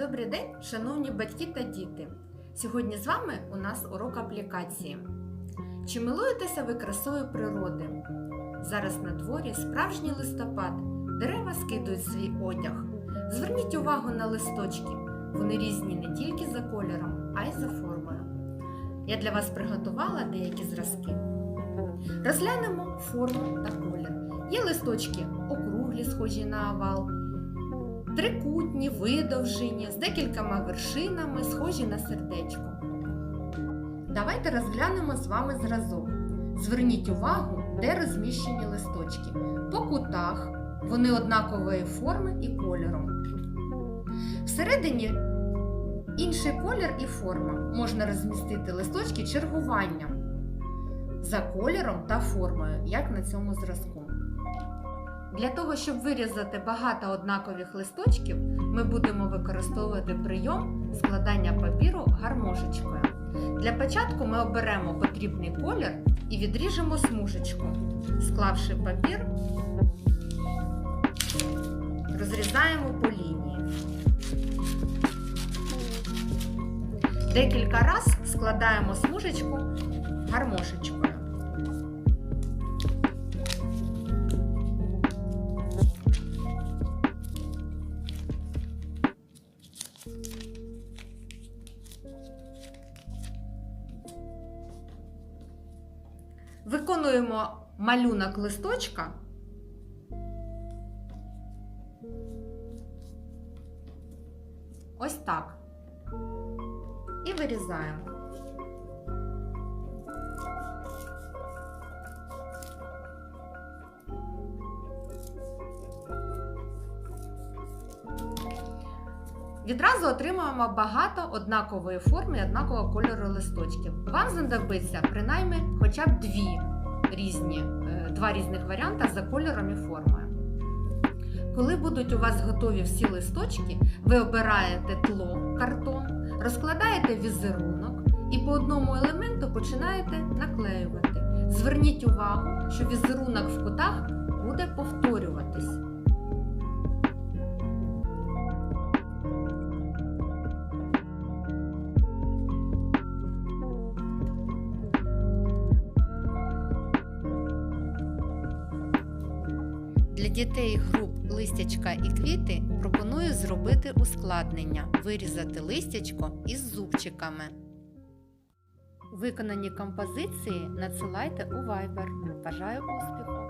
Добрий день, шановні батьки та діти! Сьогодні з вами у нас урок аплікації. Чи милуєтеся ви красою природи? Зараз на дворі справжній листопад, дерева скидують свій одяг. Зверніть увагу на листочки. Вони різні не тільки за кольором, а й за формою. Я для вас приготувала деякі зразки. Розглянемо форму та колір. Є листочки округлі, схожі на овал, трикутні, видовжені, з декількома вершинами, схожі на сердечко. Давайте розглянемо з вами зразок. Зверніть увагу, де розміщені листочки. По кутах вони однакової форми і кольору. Всередині інший колір і форма. Можна розмістити листочки чергуванням за кольором та формою, як на цьому зразку. Для того, щоб вирізати багато однакових листочків, ми будемо використовувати прийом складання папіру гармошечкою. Для початку ми оберемо потрібний колір і відріжемо смужечку. Склавши папір, розрізаємо по лінії. Декілька разів складаємо смужечку гармошечкою. Виконуємо малюнок листочка. Ось так. І вирізаємо. Відразу отримуємо багато однакової форми і однакового кольору листочків. Вам знадобиться принаймні хоча б дві різні, е, два різних варіанти за кольором і формою. Коли будуть у вас готові всі листочки, ви обираєте тло картон, розкладаєте візерунок і по одному елементу починаєте наклеювати. Зверніть увагу, що візерунок в кутах буде повторюватись. Дітей груп листячка і квіти пропоную зробити ускладнення, вирізати листячко із зубчиками. Виконані композиції надсилайте у Viber. Бажаю успіху!